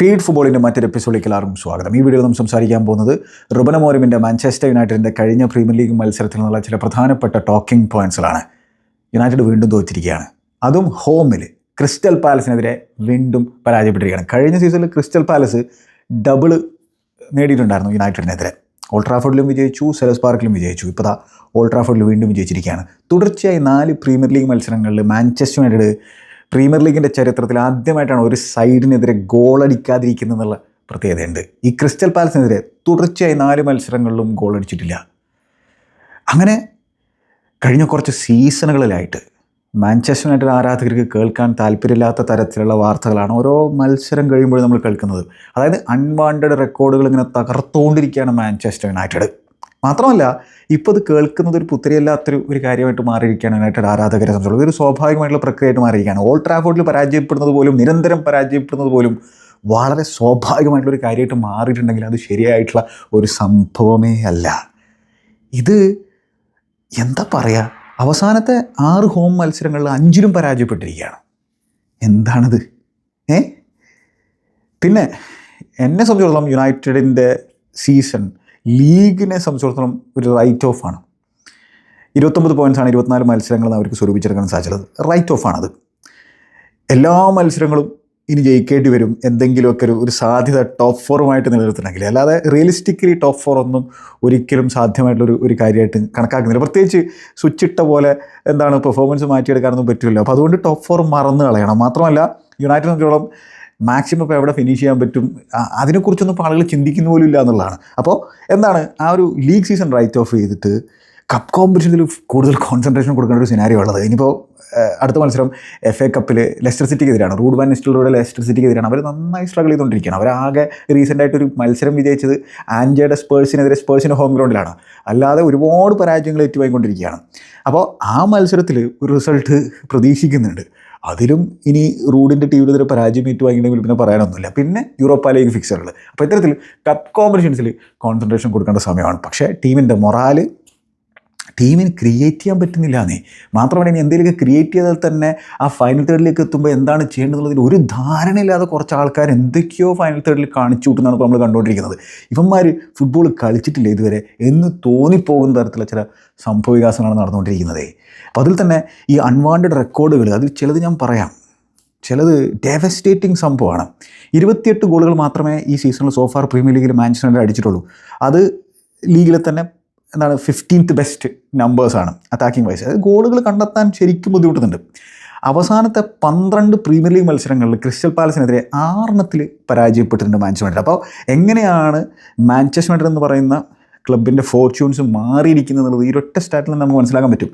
Feed ഫുട്ബോളിന്റെ മറ്റൊരു എപ്പിസോഡിലേക്ക് എല്ലാവർക്കും സ്വാഗതം. ഈ വീഡിയോയിൽ നാം സംസാരിക്കാൻ പോകുന്നത് റുബന മോറിമിന്റെ മാഞ്ചസ്റ്റർ യുണൈറ്റഡിന്റെ കഴിഞ്ഞ പ്രീമിയർ ലീഗ് മത്സരത്തിൽ നിന്നുള്ള ചില പ്രധാനപ്പെട്ട ടോക്കിംഗ് പോയിന്റ്സുകളാണ് യുണൈറ്റഡ് വീണ്ടും തോറ്റിരിക്കുകയാണ്. അതും ഹോമിൽ ക്രിസ്റ്റൽ പാലസിനെതിരെ വീണ്ടും പരാജയപ്പെട്ടിരിക്കുകയാണ്. കഴിഞ്ഞ സീസണിൽ ക്രിസ്റ്റൽ പാലസ് ഡബിൾ നേടിയിട്ടുണ്ടായിരുന്നു യുണൈറ്റഡിനെതിരെ. ഓൾട്രാഫോർഡിലും വിജയിച്ചു സെലസ് പാർക്കിലും വിജയിച്ചു. ഇപ്പോൾ ഓൾട്രാഫോർഡിൽ വീണ്ടും വിജയിച്ചിരിക്കുകയാണ്. തുടർച്ചയായി നാല് പ്രീമിയർ ലീഗ് മത്സരങ്ങളിൽ മാഞ്ചസ്റ്റർ യുണൈറ്റഡ് പ്രീമിയർ ലീഗിന്റെ ചരിത്രത്തിൽ ആദ്യമായിട്ടാണ് ഒരു സൈഡിനെതിരെ ഗോളടിക്കാതിരിക്കുന്നത് എന്നുള്ള പ്രത്യേകതയുണ്ട്. ഈ ക്രിസ്റ്റൽ പാലസിനെതിരെ തുടർച്ചയായി നാല് മത്സരങ്ങളിലും ഗോളടിച്ചിട്ടില്ല അങ്ങനെ കഴിഞ്ഞ കുറച്ച് സീസണുകളിലായിട്ട് മാഞ്ചസ്റ്റർ യുണൈറ്റഡ് ആരാധകർക്ക് കേൾക്കാൻ താല്പര്യമില്ലാത്ത തരത്തിലുള്ള വാർത്തകളാണ് ഓരോ മത്സരം കഴിയുമ്പോഴും നമ്മൾ കേൾക്കുന്നത്. അതായത് അൺവാണ്ടഡ് റെക്കോർഡുകൾ ഇങ്ങനെ തകർത്തുകൊണ്ടിരിക്കുകയാണ് മാഞ്ചസ്റ്റർ യുണൈറ്റഡ്. മാത്രമല്ല ഇപ്പോൾ ഇത് കേൾക്കുന്നത് ഒരു പുത്തിരിയല്ലാത്തൊരു ഒരു കാര്യമായിട്ട് മാറിയിരിക്കുകയാണ് യുണൈറ്റഡ് ആരാധകരെ സംബന്ധിച്ചുള്ളത് ഇതൊരു സ്വാഭാവികമായിട്ടുള്ള പ്രക്രിയയായിട്ട് മാറിയിരിക്കുകയാണ്. ഓൾ ട്രാഫോർഡിൽ പരാജയപ്പെടുന്നത് പോലും നിരന്തരം പരാജയപ്പെടുന്നത് പോലും വളരെ സ്വാഭാവികമായിട്ടുള്ള ഒരു കാര്യമായിട്ട് മാറിയിട്ടുണ്ടെങ്കിൽ അത് ശരിയായിട്ടുള്ള ഒരു സംഭവമേ അല്ല. ഇത് എന്താ പറയുക അവസാനത്തെ ആറ് ഹോം മത്സരങ്ങളിൽ അഞ്ചിലും പരാജയപ്പെട്ടിരിക്കുകയാണ്. എന്താണിത്? ഏ? പിന്നെ എന്നെ സംബന്ധിച്ചിടത്തോളം യുണൈറ്റഡിന്റെ സീസൺ ലീഗിനെ സംബന്ധിച്ചിടത്തോളം ഒരു റൈറ്റ് ഓഫ് ആണ്. ഇരുപത്തൊമ്പത് പോയിന്റ്സാണ് ഇരുപത്തിനാല് മത്സരങ്ങളെന്ന് അവർക്ക് സ്വരൂപിച്ചെടുക്കാൻ സാധിച്ചത്. റൈറ്റ് ഓഫ് ആണത്. എല്ലാ മത്സരങ്ങളും ഇനി ജയിക്കേണ്ടി വരും എന്തെങ്കിലുമൊക്കെ ഒരു ഒരു സാധ്യത ടോപ്പ് ഫോറുമായിട്ട് നിലനിർത്തണമെങ്കിൽ. അല്ലാതെ റിയലിസ്റ്റിക്കലി ടോപ്പ് ഫോർ ഒന്നും ഒരിക്കലും സാധ്യമായിട്ടുള്ളൊരു ഒരു കാര്യമായിട്ട് കണക്കാക്കുന്നില്ല. പ്രത്യേകിച്ച് സ്വിച്ച് ഇട്ട പോലെ എന്താണ് പെർഫോമൻസ് മാറ്റിയെടുക്കാനൊന്നും പറ്റില്ല അപ്പോൾ അതുകൊണ്ട് ടോപ്പ് ഫോർ മറന്നു കളയണം. മാത്രമല്ല യുണൈറ്റഡ് സംബന്ധിച്ചോളം മാക്സിമം ഇപ്പോൾ എവിടെ ഫിനിഷ് ചെയ്യാൻ പറ്റും? അതിനെക്കുറിച്ചൊന്നും ഇപ്പോൾ ആളുകൾ ചിന്തിക്കുന്ന പോലും ഇല്ല എന്നുള്ളതാണ്. അപ്പോൾ എന്താണ്? ആ ഒരു ലീഗ് സീസൺ റൈറ്റ് ഓഫ് ചെയ്തിട്ട് കപ്പ് കോമ്പറ്റീഷനിൽ കൂടുതൽ കോൺസെൻട്രേഷൻ കൊടുക്കേണ്ട ഒരു സിനാരിയോ ഉള്ളത്. ഇനിയിപ്പോൾ അടുത്ത മത്സരം എഫ് എ കപ്പിൽ ലെസ്റ്റർ സിറ്റിക്ക് എതിരാണ് റൂഡ് വാൻ നെസ്റ്റിലൂടെ ലെസ്റ്റർ സിറ്റിക്കെതിരാണ് അവർ നന്നായി സ്ട്രഗിൾ ചെയ്തുകൊണ്ടിരിക്കുകയാണ്. അവരാകെ ആയിട്ടൊരു മത്സരം വിജയിച്ചത് ആൻജയുടെ സ്പേഴ്സിനെതിരെ സ്പേഴ്സിന്റെ ഹോം ഗ്രൗണ്ടിലാണ് അല്ലാതെ ഒരുപാട് പരാജയങ്ങൾ ഏറ്റുപോയിക്കൊണ്ടിരിക്കുകയാണ് അപ്പോൾ ആ മത്സരത്തിൽ ഒരു റിസൾട്ട് പ്രതീക്ഷിക്കുന്നുണ്ട്. അതിലും ഇനി റൂഡിന്റെ ടീമിനെതിരെ പരാജയം ഏറ്റുവാങ്ങിയിട്ടുണ്ടെങ്കിൽ പിന്നെ പറയാനൊന്നുമില്ല. പിന്നെ യൂറോപ്പ ലീഗ് ഫിക്സറുകൾ അപ്പോൾ ഇത്തരത്തിൽ കപ്പ് കോമ്പറ്റീഷൻസിൽ കോൺസെൻട്രേഷൻ കൊടുക്കേണ്ട സമയമാണ്. പക്ഷേ ടീമിന്റെ മൊറാൽ ടീമിന് ക്രിയേറ്റ് ചെയ്യാൻ പറ്റുന്നില്ല എന്നേ മാത്രമല്ല ഇനി എന്തെങ്കിലുമൊക്കെ ക്രിയേറ്റ് ചെയ്താൽ തന്നെ ആ ഫൈനൽ തേർഡിലേക്ക് എത്തുമ്പോൾ എന്താണ് ചെയ്യേണ്ടതെന്നുള്ളതിൽ ഒരു ധാരണയില്ലാതെ കുറച്ച് ആൾക്കാർ എന്തൊക്കെയോ ഫൈനൽ തേർഡിൽ കാണിച്ചു കൂട്ടുന്നതാണ് ഇപ്പോൾ നമ്മൾ കണ്ടുകൊണ്ടിരിക്കുന്നത്. ഇവന്മാർ ഫുട്ബോൾ കളിച്ചിട്ടില്ല ഇതുവരെ എന്ന് തോന്നിപ്പോകുന്ന തരത്തിലുള്ള ചില സംഭവ വികാസങ്ങളാണ് നടന്നുകൊണ്ടിരിക്കുന്നത്. അപ്പോൾ അതിൽ തന്നെ ഈ അൺവാണ്ടഡ് റെക്കോർഡുകൾ അതിൽ ചിലത് ഞാൻ പറയാം. ചിലത് ഡെവസ്റ്റേറ്റിംഗ് സംഭവമാണ്. ഇരുപത്തിയെട്ട് ഗോളുകൾ മാത്രമേ ഈ സീസണിൽ സോഫാർ പ്രീമിയർ ലീഗിൽ മാഞ്ചസ്റ്റർ അടിച്ചിട്ടുള്ളൂ. അത് ലീഗിലെ തന്നെ എന്താണ് ഫിഫ്റ്റീൻത്ത് ബെസ്റ്റ് നമ്പേഴ്സാണ് അറ്റാക്കിംഗ് വൈസ് അതായത് ഗോളുകൾ കണ്ടെത്താൻ ശരിക്കും ബുദ്ധിമുട്ടുന്നുണ്ട്. അവസാനത്തെ പന്ത്രണ്ട് പ്രീമിയർ ലീഗ് മത്സരങ്ങളിൽ ക്രിസ്റ്റൽ പാലസിനെതിരെ ആറെണ്ണത്തിൽ പരാജയപ്പെട്ടിട്ടുണ്ട് മാഞ്ചസ്റ്റർ അപ്പോൾ എങ്ങനെയാണ് മാഞ്ചസ്റ്റർ യുണൈറ്റഡ് എന്ന് പറയുന്ന ക്ലബിന്റെ ഫോർച്യൂൺസ് മാറിയിരിക്കുന്നത് എന്നുള്ളത് ഈ ഒറ്റ സ്റ്റാറ്റിൽ നമുക്ക് മനസ്സിലാക്കാൻ പറ്റും.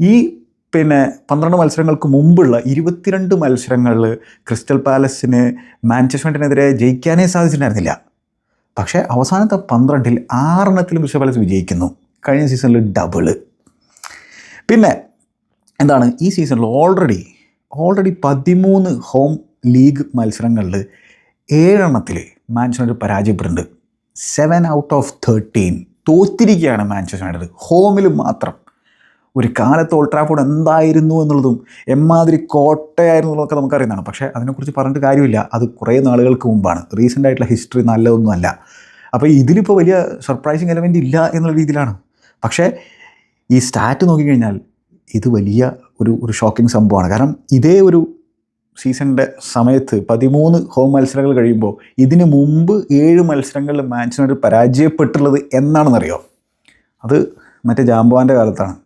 ഈ പിന്നെ പന്ത്രണ്ട് മത്സരങ്ങൾക്ക് മുമ്പുള്ള ഇരുപത്തിരണ്ട് മത്സരങ്ങളിൽ ക്രിസ്റ്റൽ പാലസിന് മാഞ്ചസ്റ്റർ യുണൈറ്റഡിനെതിരെ ജയിക്കാനേ സാധിച്ചിട്ടുണ്ടായിരുന്നില്ല. പക്ഷേ അവസാനത്തെ പന്ത്രണ്ടിൽ ആറെണ്ണത്തിലും ക്രിസ്റ്റൽ പാലസ് വിജയിക്കുന്നു. കഴിഞ്ഞ സീസണിൽ ഡബിൾ പിന്നെ എന്താണ്? ഈ സീസണിൽ ഓൾറെഡി ഓൾറെഡി പതിമൂന്ന് ഹോം ലീഗ് മത്സരങ്ങളിൽ ഏഴെണ്ണത്തിൽ മാഞ്ചസ്റ്റർ പരാജയപ്പെടുന്നുണ്ട് സെവൻ ഔട്ട് ഓഫ് തേർട്ടീൻ തോറ്റിരിക്കുകയാണ് മാഞ്ചസ്റ്റർ യുണൈറ്റഡ്. ഹോമിൽ മാത്രം. ഒരു കാലത്ത് ഓൾട്രാഫോർഡ് എന്തായിരുന്നു എന്നുള്ളതും എമ്മാതിരി കോട്ടയായിരുന്നു എന്നൊക്കെ നമുക്കറിയുന്നതാണ്. പക്ഷേ അതിനെക്കുറിച്ച് പറഞ്ഞിട്ട് കാര്യമില്ല. അത് കുറേ നാളുകൾക്ക് മുമ്പാണ്. റീസെന്റ് ആയിട്ടുള്ള ഹിസ്റ്ററി നല്ലതൊന്നുമല്ല. അപ്പോൾ ഇതിലിപ്പോൾ വലിയ സർപ്രൈസിങ് എലമെന്റ് ഇല്ല എന്നുള്ള രീതിയിലാണ്. പക്ഷേ ഈ സ്റ്റാറ്റ് നോക്കിക്കഴിഞ്ഞാൽ ഇത് വലിയ ഒരു ഒരു ഷോക്കിംഗ് സംഭവമാണ്. കാരണം ഇതേ ഒരു സീസണിന്റെ സമയത്ത് പതിമൂന്ന് ഹോം മത്സരങ്ങൾ കഴിയുമ്പോൾ ഇതിന് മുമ്പ് ഏഴ് മത്സരങ്ങളിൽ മാൻസിനോട് പരാജയപ്പെട്ടുള്ളത് എന്നാണെന്നറിയോ? അത് മറ്റേ ജാംബവാന്റെ കാലത്താണ്.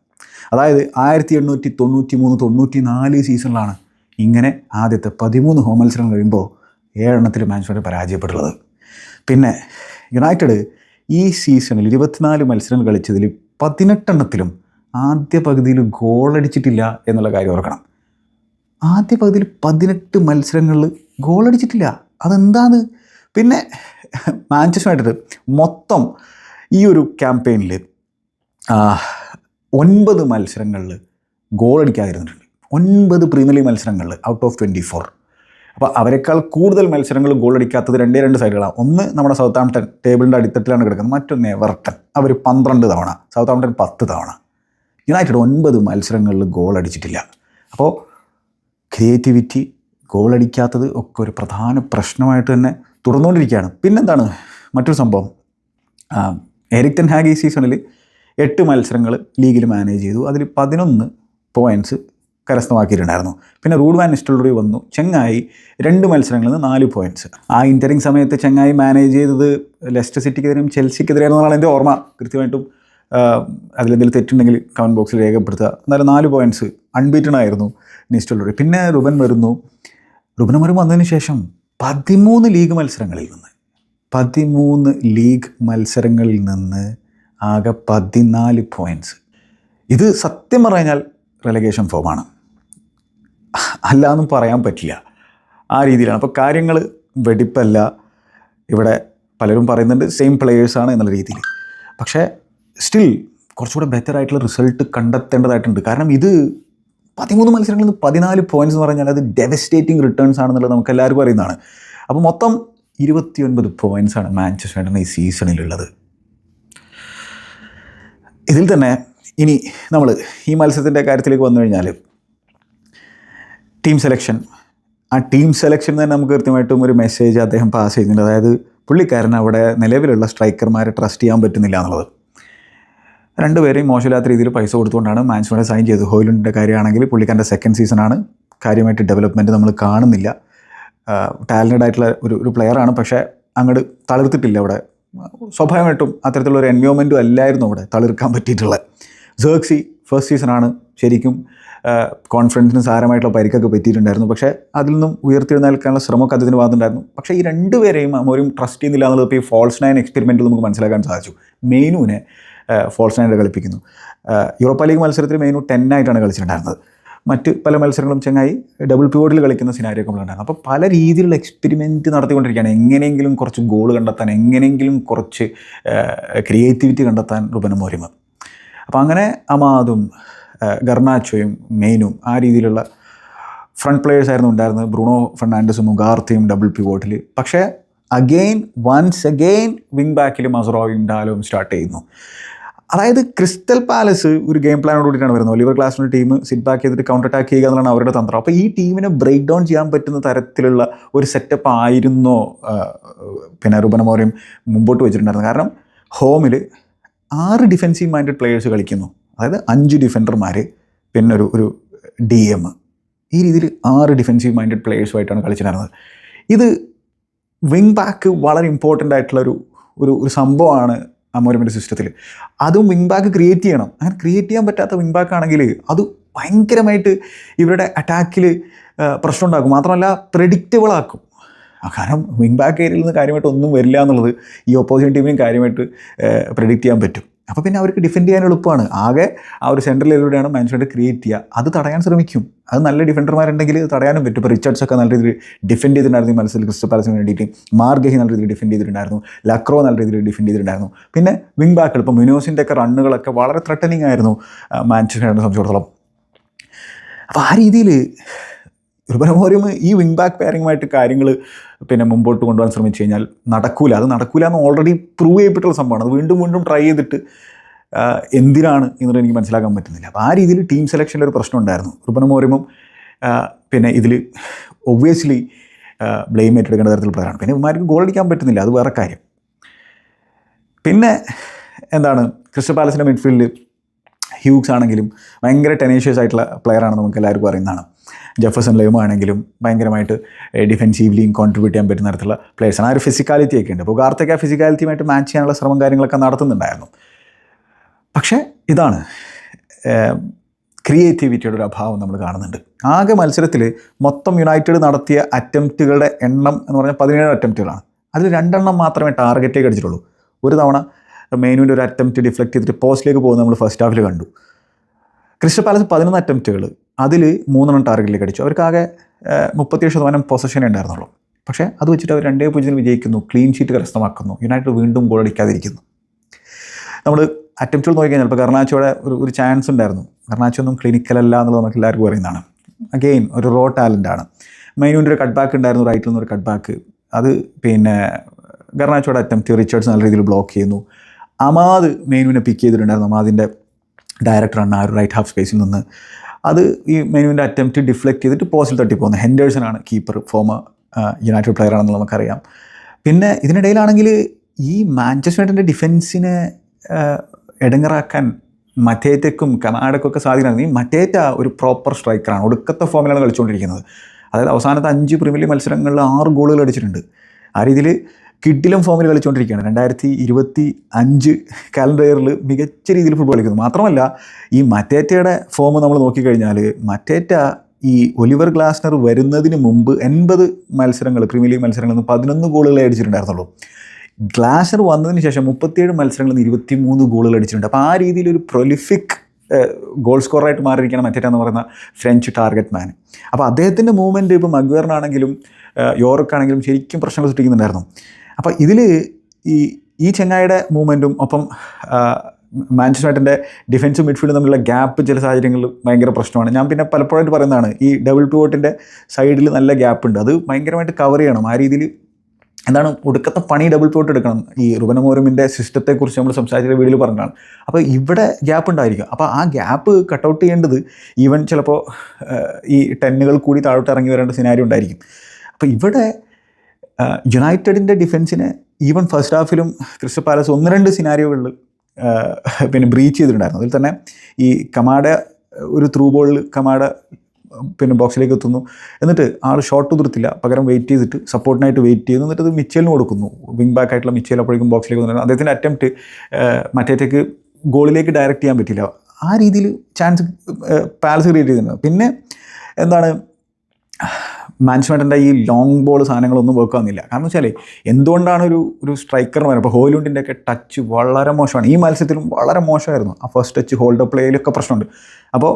അതായത് ആയിരത്തി എണ്ണൂറ്റി തൊണ്ണൂറ്റി മൂന്ന് തൊണ്ണൂറ്റി നാല് സീസണിലാണ് ഇങ്ങനെ ആദ്യത്തെ പതിമൂന്ന് ഹോം മത്സരം കഴിയുമ്പോൾ ഏഴെണ്ണത്തിൽ മാഞ്ചസ്റ്റർ പരാജയപ്പെട്ടുള്ളത്. പിന്നെ യുണൈറ്റഡ് ഈ സീസണിൽ ഇരുപത്തിനാല് മത്സരങ്ങൾ കളിച്ചതിൽ പതിനെട്ടെണ്ണത്തിലും ആദ്യ പകുതിയിൽ ഗോളടിച്ചിട്ടില്ല എന്നുള്ള കാര്യം ഓർക്കണം. ആദ്യ പകുതിയിൽ പതിനെട്ട് മത്സരങ്ങളിൽ ഗോളടിച്ചിട്ടില്ല അതെന്താണ്? പിന്നെ മാഞ്ചസ്റ്റർ യുണൈറ്റഡ് മൊത്തം ഈ ഒരു ക്യാമ്പയിനിൽ ഒൻപത് മത്സരങ്ങളിൽ ഗോൾ അടിക്കാതിരുന്നിട്ടുണ്ട്. ഒൻപത് പ്രീമിയർ ലീഗ് മത്സരങ്ങളിൽ ഔട്ട് ഓഫ് ട്വന്റി ഫോർ അപ്പോൾ അവരെക്കാൾ കൂടുതൽ മത്സരങ്ങൾ ഗോൾ അടിക്കാത്തത് രണ്ടേ രണ്ട് സൈഡുകളാണ് ഒന്ന് നമ്മുടെ സൗത്ത് ആംപ്ടൺ ടേബിളിന്റെ അടിത്തട്ടിലാണ് കിടക്കുന്നത്. മറ്റൊന്ന് എവർട്ടൺ അവർ പന്ത്രണ്ട് തവണ സൗത്ത് ആംപ്ടൺ പത്ത് തവണ. യുണൈറ്റഡ് ഒൻപത് മത്സരങ്ങളിൽ ഗോൾ അടിച്ചിട്ടില്ല. അപ്പോൾ ക്രിയേറ്റിവിറ്റി ഗോൾ അടിക്കാത്തത് ഒക്കെ ഒരു പ്രധാന പ്രശ്നമായിട്ട് തന്നെ തുടർന്നുകൊണ്ടിരിക്കുകയാണ് പിന്നെന്താണ്? മറ്റൊരു സംഭവം. എരിക്ടൻ ഹാഗ് ഈ സീസണിൽ എട്ട് മത്സരങ്ങൾ ലീഗിൽ മാനേജ് ചെയ്തു. അതിൽ പതിനൊന്ന് പോയിന്റ്സ് കരസ്ഥമാക്കിയിട്ടുണ്ടായിരുന്നു. പിന്നെ റൂഡ് വാൻ വന്നു. ചെങ്ങായി രണ്ട് മത്സരങ്ങളിൽ നിന്ന് നാല് പോയിന്റ്സ് ആ ഇന്ററിങ് സമയത്ത് ചെങ്ങായി മാനേജ് ചെയ്തത് ലെസ്റ്റർ സിറ്റിക്കെതിരെയും ചെൽസിക്കെതിരെയാണെന്നാണ് എന്റെ ഓർമ്മ. കൃത്യമായിട്ടും അതിലെന്തെങ്കിലും തെറ്റുണ്ടെങ്കിൽ കമന്റ് ബോക്സിൽ രേഖപ്പെടുത്തുക. എന്നാലും നാല് പോയിന്റ്സ് അൺബീറ്റൺ ആയിരുന്നു നിസ്റ്റലറി പിന്നെ റുബൻ വരുന്നു. റുബൻ മറും വന്നതിന് ശേഷം പതിമൂന്ന് ലീഗ് മത്സരങ്ങളിൽ നിന്ന് പതിമൂന്ന് ലീഗ് മത്സരങ്ങളിൽ നിന്ന് ആകെ പതിനാല് പോയിന്റ്സ് ഇത് സത്യം പറഞ്ഞാൽ റെലഗേഷൻ ഫോമാണ് അല്ല എന്നും പറയാൻ പറ്റില്ല. ആ രീതിയിലാണ്. അപ്പോൾ കാര്യങ്ങൾ വെടിപ്പല്ല. ഇവിടെ പലരും പറയുന്നുണ്ട് സെയിം പ്ലെയേഴ്സാണ് എന്നുള്ള രീതിയിൽ. പക്ഷേ സ്റ്റിൽ കുറച്ചുകൂടെ ബെറ്റർ ആയിട്ടുള്ള റിസൾട്ട് കണ്ടെത്തേണ്ടതായിട്ടുണ്ട്. കാരണം ഇത് പതിമൂന്ന് മത്സരങ്ങളിൽ നിന്ന് പതിനാല് പോയിന്റ്സ് എന്ന് പറഞ്ഞാൽ അത് ഡെവസ്റ്റേറ്റിംഗ് റിട്ടേൺസ് ആണെന്നുള്ളത് നമുക്ക് എല്ലാവർക്കും അറിയുന്നതാണ്. അപ്പോൾ മൊത്തം ഇരുപത്തിയൊൻപത് ആണ് മാഞ്ചസ്റ്റർ യുണൈറ്റഡ് ഈ സീസണിലുള്ളത് ഇതിൽ തന്നെ ഇനി നമ്മൾ ഈ മത്സരത്തിന്റെ കാര്യത്തിലേക്ക് വന്നു കഴിഞ്ഞാൽ ടീം സെലക്ഷൻ ആ ടീം സെലക്ഷൻ തന്നെ നമുക്ക് കൃത്യമായിട്ടും ഒരു മെസ്സേജ് അദ്ദേഹം പാസ് ചെയ്യുന്നുണ്ട് അതായത് പുള്ളിക്കാരൻ അവിടെ നിലവിലുള്ള സ്ട്രൈക്കർമാരെ ട്രസ്റ്റ് ചെയ്യാൻ പറ്റുന്നില്ല എന്നുള്ളത്. രണ്ടുപേരെയും മോശമില്ലാത്ത രീതിയിൽ പൈസ കൊടുത്തുകൊണ്ടാണ് മാൻസ്മാനെ സൈൻ ചെയ്തത്. ഹോയിലുണ്ടിന്റെ കാര്യമാണെങ്കിൽ പുള്ളിക്കാരന്റെ സെക്കൻഡ് സീസണാണ് കാര്യമായിട്ട് ഡെവലപ്മെന്റ് നമ്മൾ കാണുന്നില്ല. ടാലന്റഡ് ആയിട്ടുള്ള ഒരു ഒരു പ്ലെയറാണ് പക്ഷേ അങ്ങോട്ട് തളിർത്തിട്ടില്ല അവിടെ. സ്വാഭാവികമായിട്ടും അത്തരത്തിലുള്ള എൻവയോൺമെന്റും അല്ലായിരുന്നു അവിടെ തളിർക്കാൻ പറ്റിയിട്ടുള്ളത്. ജേർക്സി ഫസ്റ്റ് സീസണാണ് ശരിക്കും കോൺഫിഡൻസിന് സാരമായിട്ടുള്ള പരിക്കൊക്കെ പറ്റിയിട്ടുണ്ടായിരുന്നു. പക്ഷേ അതിൽ നിന്നും ഉയർത്തിയെഴുന്നേൽക്കാനുള്ള ശ്രമമൊക്കെ അദ്ദേഹത്തിന് ഭാഗത്തുണ്ടായിരുന്നു പക്ഷേ ഈ രണ്ടുപേരെയും അവരും ട്രസ്റ്റ് ചെയ്യുന്നില്ല എന്നുള്ളത് ഈ ഫോൾസ് നയൻ എക്സ്പെരിമെന്റിൽ നമുക്ക് മനസ്സിലാക്കാൻ സാധിച്ചു. മെയിനുവിനെ ഫോൾസ് നയന്റെ കളിപ്പിക്കുന്നു. യൂറോപ്പ ലീഗ് മത്സരത്തിൽ മെയിനു ടെൻ ആയിട്ടാണ് കളിച്ചിട്ടുണ്ടായിരുന്നത്. മറ്റ് പല മത്സരങ്ങളും ചെങ്ങായി ഡബിൾ പിവോട്ടിൽ കളിക്കുന്ന സിനാരിയൊക്കെ ഉണ്ടായിരുന്നു അപ്പോൾ പല രീതിയിലുള്ള എക്സ്പെരിമെന്റ് നടത്തിക്കൊണ്ടിരിക്കുകയാണ്. എങ്ങനെയെങ്കിലും കുറച്ച് ഗോൾ കണ്ടെത്താൻ എങ്ങനെയെങ്കിലും കുറച്ച് ക്രിയേറ്റിവിറ്റി കണ്ടെത്താൻ റുബൻ മോരിമ. അപ്പോൾ അങ്ങനെ അമാദും ഗർണാച്ചോയും മെയിനും ആ രീതിയിലുള്ള ഫ്രണ്ട് പ്ലെയേഴ്സ് ആയിരുന്നു ഉണ്ടായിരുന്നത്. ബ്രൂണോ ഫെർണാണ്ടസും മുഗാർത്തിയും ഡബിൾ പിവോട്ടിൽ പക്ഷേ അഗെയിൻ വൺസ് അഗെയിൻ വിങ് ബാക്കിൽ മസറോയും ഡാലോയും സ്റ്റാർട്ട് ചെയ്യുന്നു. അതായത് ക്രിസ്റ്റൽ പാലസ് ഒരു ഗെയിം പ്ലാനോട് കൂടിയിട്ടാണ് വരുന്നത്. ഒലിവർ ക്ലാസ്സിന്റെ ടീം സിറ്റ് ബാക്ക് ചെയ്തിട്ട് കൗണ്ടർ അറ്റാക്ക് ചെയ്യുക എന്നുള്ളതാണ് അവരുടെ തന്ത്രം. അപ്പോൾ ഈ ടീമിനെ ബ്രേക്ക് ഡൗൺ ചെയ്യാൻ പറ്റുന്ന തരത്തിലുള്ള ഒരു സെറ്റപ്പ് ആയിരുന്നോ പിന്നെ റുബനമോറിയും മുമ്പോട്ട് വെച്ചിട്ടുണ്ടായിരുന്നത്. കാരണം ഹോമിൽ ആറ് ഡിഫെൻസീവ് മൈൻഡഡ് പ്ലേയേഴ്സ് കളിക്കുന്നു. അതായത് അഞ്ച് ഡിഫൻഡർമാർ പിന്നെ ഒരു ഒരു ഡി എം ഈ രീതിയിൽ ആറ് ഡിഫെൻസീവ് മൈൻഡഡ് പ്ലേയേഴ്സുമായിട്ടാണ് കളിച്ചിട്ടുണ്ടായിരുന്നത്. ഇത് വിങ് ബാക്ക് വളരെ ഇമ്പോർട്ടന്റ് ആയിട്ടുള്ള ഒരു ഒരു സംഭവമാണ് അമോരമിന്റെ സിസ്റ്റത്തിൽ. അതും വിങ് ബാക്ക് ക്രിയേറ്റ് ചെയ്യണം. അങ്ങനെ ക്രിയേറ്റ് ചെയ്യാൻ പറ്റാത്ത വിങ് ബാക്ക് ആണെങ്കിൽ അത് ഭയങ്കരമായിട്ട് ഇവരുടെ അറ്റാക്കിൽ പ്രശ്നം ഉണ്ടാക്കും മാത്രമല്ല പ്രഡിക്റ്റബിൾ ആക്കും. കാരണം വിങ് ബാക്ക് ഏരിയയിൽ നിന്ന് കാര്യമായിട്ട് ഒന്നും വരില്ല എന്നുള്ളത് ഈ ഓപ്പോസിറ്റ് ടീമിനും കാര്യമായിട്ട് പ്രെഡിക്റ്റ് ചെയ്യാൻ പറ്റും. അപ്പോൾ പിന്നെ അവർക്ക് ഡിഫെൻഡ് ചെയ്യാൻ എളുപ്പമാണ്. ആകെ ആ ഒരു സെൻട്രൽ മാനേജ്മെന്റ് ക്രിയേറ്റ് ചെയ്യുക അത് തടയാൻ ശ്രമിക്കും. അത് നല്ല ഡിഫൻഡർമാരുണ്ടെങ്കിൽ തടയാനും പറ്റും. ഇപ്പോൾ റിച്ചർഡ്സ് ഒക്കെ നല്ല രീതിയിൽ ഡിഫെൻഡ് ചെയ്തിട്ടുണ്ടായിരുന്നു ഈ മത്സരത്തിൽ ക്രിസ്റ്റൽ പാലസിന് വേണ്ടിയിട്ട്. മാർഗഹി നല്ല രീതിയിൽ ഡിഫെൻഡ് ചെയ്തിട്ടുണ്ടായിരുന്നു. ലക്രോ നല്ല രീതിയിൽ ഡിഫെൻഡ് ചെയ്തിട്ടുണ്ടായിരുന്നു. പിന്നെ വിങ് ബാക്കുകൾ ഇപ്പോൾ മിനോസിന്റെ ഒക്കെ റണ്ണുകളൊക്കെ വളരെ ത്രട്ടനിങ് ആയിരുന്നു മാഞ്ചസ്റ്റർ സംബന്ധിച്ചിടത്തോളം. അപ്പോൾ ആ രീതിയിൽ റുബനമോറിയം ഈ വിങ് ബാക്ക് പേരിങ്ങുമായിട്ട് കാര്യങ്ങൾ പിന്നെ മുമ്പോട്ട് കൊണ്ടുപോകാൻ ശ്രമിച്ചു കഴിഞ്ഞാൽ നടക്കൂല. അത് നടക്കൂല എന്ന് ഓൾറെഡി പ്രൂവ് ചെയ്യപ്പെട്ടുള്ള സംഭവമാണ്. അത് വീണ്ടും വീണ്ടും ട്രൈ ചെയ്തിട്ട് എന്തിനാണ് എന്നുള്ളത് എനിക്ക് മനസ്സിലാക്കാൻ പറ്റുന്നില്ല. അപ്പോൾ ആ രീതിയിൽ ടീം സെലക്ഷനിൽ ഒരു പ്രശ്നം ഉണ്ടായിരുന്നു. റുബനമോറിയമും പിന്നെ ഇതിൽ ഒബ്വിയസ്ലി ബ്ലെയിം ഏറ്റെടുക്കേണ്ട തരത്തിൽ പ്ലെയറാണ് പിന്നെ ഇവന്മാർക്ക് ഗോൾ അടിക്കാൻ പറ്റുന്നില്ല. അത് വേറെ കാര്യം. പിന്നെ എന്താണ്? ക്രിസ്റ്റൽ പാലസിന്റെ മിഡ്ഫീൽഡിൽ ഹ്യൂഗ്സ് ആണെങ്കിലും ഭയങ്കര ടെനേഷ്യസ് ആയിട്ടുള്ള പ്ലെയറാണ് നമുക്ക് എല്ലാവർക്കും അറിയുന്നതാണ്. ജെഫേഴ്സൺ ലെയ്മോ ആണെങ്കിലും ഭയങ്കരമായിട്ട് ഡിഫെൻസീവ്ലിയും കോൺട്രിബ്യൂട്ട് ചെയ്യാൻ പറ്റുന്ന തരത്തിലുള്ള പ്ലേയേഴ്സാണ് ആ ഒരു ഫിസിക്കാലിറ്റി ഒക്കെ ഉണ്ട്. അപ്പോൾ കാർത്തേക്ക് ആ ഫിസിക്കാലിറ്റിയുമായിട്ട് മാച്ച് ചെയ്യാനുള്ള ശ്രമം കാര്യങ്ങളൊക്കെ നടത്തുന്നുണ്ടായിരുന്നു. പക്ഷേ ഇതാണ് ക്രിയേറ്റിവിറ്റിയുടെ ഒരു അഭാവം നമ്മൾ കാണുന്നുണ്ട്. ആകെ മത്സരത്തിൽ മൊത്തം യുണൈറ്റഡ് നടത്തിയ അറ്റംപ്റ്റുകളുടെ എണ്ണം എന്ന് പറഞ്ഞാൽ പതിനേഴ് അറ്റംപ്റ്റുകളാണ് അതിൽ രണ്ടെണ്ണം മാത്രമേ ടാർഗറ്റേക്ക് അടിച്ചിട്ടുള്ളൂ. ഒരു തവണ മെയിനുവിന്റെ ഒരു അറ്റംപ്റ്റ് ഡിഫ്ലക്റ്റ് ചെയ്തിട്ട് പോസ്റ്റിലേക്ക് പോകുന്നത് നമ്മൾ ഫസ്റ്റ് ഹാഫിൽ കണ്ടു. ക്രിസ്റ്റൽ പാലസ് പതിനൊന്ന് അറ്റംപ്റ്റുകൾ അതിൽ മൂന്നെണ്ണം ടാർഗറ്റിലേക്ക് അടിച്ചു. അവർക്കാകെ മുപ്പത്തിയേഴ് ശതമാനം പൊസഷനേ ഉണ്ടായിരുന്നുള്ളൂ. പക്ഷേ അത് വെച്ചിട്ട് അവർ രണ്ടേ പൂജ്യത്തിന് വിജയിക്കുന്നു ക്ലീൻ ഷീറ്റ് കരസ്ഥമാക്കുന്നു യുണൈറ്റഡ് വീണ്ടും ഗോൾ അടിക്കാതിരിക്കുന്നു. നമ്മൾ അറ്റംപ്റ്റുകൾ നോക്കിക്കഴിഞ്ഞാൽ ഇപ്പോൾ കർണാച്ചോയുടെ ഒരു ഒരു ചാൻസ് ഉണ്ടായിരുന്നു. കർണാച്ചോ ഒന്നും ക്ലിനിക്കൽ അല്ല എന്നുള്ളത് നമുക്ക് എല്ലാവർക്കും അറിയുന്നതാണ്. അഗെയിൻ ഒരു റോ ടാലന്റ് ആണ്. മെയിനുവിന്റെ ഒരു കട്ട് ബാക്ക് ഉണ്ടായിരുന്നു റൈറ്റിൽ നിന്ന് ഒരു കട്ട് ബാക്ക് അത് പിന്നെ ഗർണാച്ചോയുടെ അറ്റംപ്റ്റ് റിച്ചേർഡ്സ് നല്ല രീതിയിൽ ബ്ലോക്ക് ചെയ്യുന്നു. അമാദ് മെയിനുവിനെ പിക്ക് ചെയ്തിട്ടുണ്ടായിരുന്നു. അമാദിന്റെ ഡയറക്ടറാണ് ആ ഒരു റൈറ്റ് ഹാഫ് സ്പേസിൽ നിന്ന്. അത് ഈ മെനുവിന്റെ അറ്റംപ്റ്റ് ഡിഫ്ലക്റ്റ് ചെയ്തിട്ട് പോസ്റ്റിൽ തട്ടിപ്പോകുന്നത് ഹെൻഡേഴ്സൺ ആണ് കീപ്പർ ഫോമ യുണൈറ്റഡ് പ്ലെയർ ആണെന്ന് നമുക്കറിയാം. പിന്നെ ഇതിനിടയിലാണെങ്കിൽ ഈ മാഞ്ചസ്റ്റർ യുണൈറ്റഡിന്റെ ഡിഫൻസിനെ ഇടങ്ങറാക്കാൻ മറ്റേറ്റക്കും ഒക്കെ സാധിക്കണം ഈ മറ്റേറ്റ ഒരു പ്രോപ്പർ സ്ട്രൈക്കറാണ് ഒടുക്കത്തെ ഫോമിലാണ് കളിച്ചുകൊണ്ടിരിക്കുന്നത്. അതായത് അവസാനത്തെ അഞ്ച് പ്രീമിയർ ലീഗ് മത്സരങ്ങളിൽ ആറ് ഗോളുകൾ അടിച്ചിട്ടുണ്ട്. ആ രീതിയിൽ കിഡിലും ഫോമിൽ കളിച്ചുകൊണ്ടിരിക്കുകയാണ്. രണ്ടായിരത്തി ഇരുപത്തി അഞ്ച് കാലണ്ടർ ഇയറിൽ മികച്ച രീതിയിൽ ഫുട്ബോൾ കളിക്കുന്നു. മാത്രമല്ല ഈ മറ്റേറ്റയുടെ ഫോം നമ്മൾ നോക്കിക്കഴിഞ്ഞാൽ മറ്റേറ്റ ഈ ഒലിവർ ഗ്ലാസ്നർ വരുന്നതിന് മുമ്പ് എൺപത് മത്സരങ്ങൾ പ്രീമിയർ ലീഗ് മത്സരങ്ങളിൽ നിന്ന് പതിനൊന്ന് ഗോളുകളെ അടിച്ചിട്ടുണ്ടായിരുന്നുള്ളൂ. ഗ്ലാസർ വന്നതിന് ശേഷം മുപ്പത്തിയേഴ് മത്സരങ്ങളിൽ നിന്ന് ഇരുപത്തി മൂന്ന് ഗോളുകൾ അടിച്ചിട്ടുണ്ട്. അപ്പോൾ ആ രീതിയിൽ ഒരു പ്രൊലിഫിക് ഗോൾ സ്കോറായിട്ട് മാറിയിരിക്കണം മറ്റേറ്റെന്ന് പറയുന്ന ഫ്രഞ്ച് ടാർഗറ്റ് മാൻ അപ്പോൾ അദ്ദേഹത്തിന്റെ മൂവ്മെന്റ് ഇപ്പോൾ മഗ്വേറിനാണെങ്കിലും യോർക്കാണെങ്കിലും ശരിക്കും പ്രശ്നങ്ങൾ സൃഷ്ടിക്കുന്നുണ്ടായിരുന്നു. അപ്പോൾ ഇതിൽ ഈ ഈ ചെങ്ങായിയുടെ മൂവ്മെന്റും ഒപ്പം മാൻസിനായിട്ടിന്റെ ഡിഫൻസും മിഡ്ഫീൽഡും തമ്മിലുള്ള ഗ്യാപ്പ് ചില സാഹചര്യങ്ങളിൽ ഭയങ്കര പ്രശ്നമാണ്. ഞാൻ പിന്നെ പലപ്പോഴായിട്ട് പറയുന്നതാണ് ഈ ഡബിൾ പിവോട്ടിന്റെ സൈഡിൽ നല്ല ഗ്യാപ്പ് ഉണ്ട്. അത് ഭയങ്കരമായിട്ട് കവർ ചെയ്യണം. ആ രീതിയിൽ എന്താണ് ഒടുക്കത്തെ പണി ഡബിൾ പോട്ട് എടുക്കണം. ഈ റുബനമോരമിന്റെ സിസ്റ്റത്തെക്കുറിച്ച് നമ്മൾ സംസാരിച്ച വീഡിയോയിൽ പറഞ്ഞതാണ്. അപ്പോൾ ഇവിടെ ഗ്യാപ്പ് ഉണ്ടായിരിക്കും. അപ്പോൾ ആ ഗ്യാപ്പ് കട്ടൗട്ട് ചെയ്യേണ്ടത് ഈവൻ ചിലപ്പോൾ ഈ ടെന്നുകൾ കൂടി താഴോട്ട് ഇറങ്ങി വരേണ്ട സിനാരി ഉണ്ടായിരിക്കും. അപ്പോൾ ഇവിടെ യുണൈറ്റഡിന്റെ ഡിഫൻസിനെ ഈവൻ ഫസ്റ്റ് ഹാഫിലും ക്രിസ്റ്റൽ പാലസ് ഒന്ന് രണ്ട് സിനാരിയോകളിൽ പിന്നെ ബ്രീച്ച് ചെയ്തിട്ടുണ്ടായിരുന്നു. അതിൽ തന്നെ ഈ കമാഡ ഒരു ത്രൂ ബോളിൽ കമാഡ പിന്നെ ബോക്സിലേക്ക് എത്തുന്നു. എന്നിട്ട് ആൾ ഷോട്ട് ഉതിർത്തില്ല പകരം വെയിറ്റ് ചെയ്തിട്ട് സപ്പോർട്ടിനായിട്ട് വെയിറ്റ് ചെയ്തു. എന്നിട്ട് അത് മിച്ചലിന് കൊടുക്കുന്നു. വിങ് ബാക്ക് ആയിട്ടുള്ള മിച്ചൽ അപ്പോഴേക്കും ബോക്സിലേക്ക് വന്നു അദ്ദേഹത്തിന്റെ അറ്റംപ്റ്റ് മറ്റേറ്റേക്ക് ഗോളിലേക്ക് ഡയറക്റ്റ് ചെയ്യാൻ പറ്റില്ല ആ രീതിയിൽ ചാൻസ് പാലസ് ക്രിയേറ്റ് ചെയ്തിട്ടുണ്ട് പിന്നെ എന്താണ് മാനേജ്മെന്റിന്റെ ഈ ലോങ് ബോൾ സാധനങ്ങളൊന്നും വർക്ക് ആവുന്നില്ല. കാരണം വെച്ചാൽ എന്തുകൊണ്ടാണ് ഒരു ഒരു സ്ട്രൈക്കറിന് വരുന്നത് ഇപ്പോൾ ഹോയിലുണ്ടിന്റെ ഒക്കെ ടച്ച് വളരെ മോശമാണ്. ഈ മത്സരത്തിലും വളരെ മോശമായിരുന്നു. ആ ഫസ്റ്റ് ടച്ച് ഹോൾഡ് പ്ലേയിലൊക്കെ പ്രശ്നമുണ്ട്. അപ്പോൾ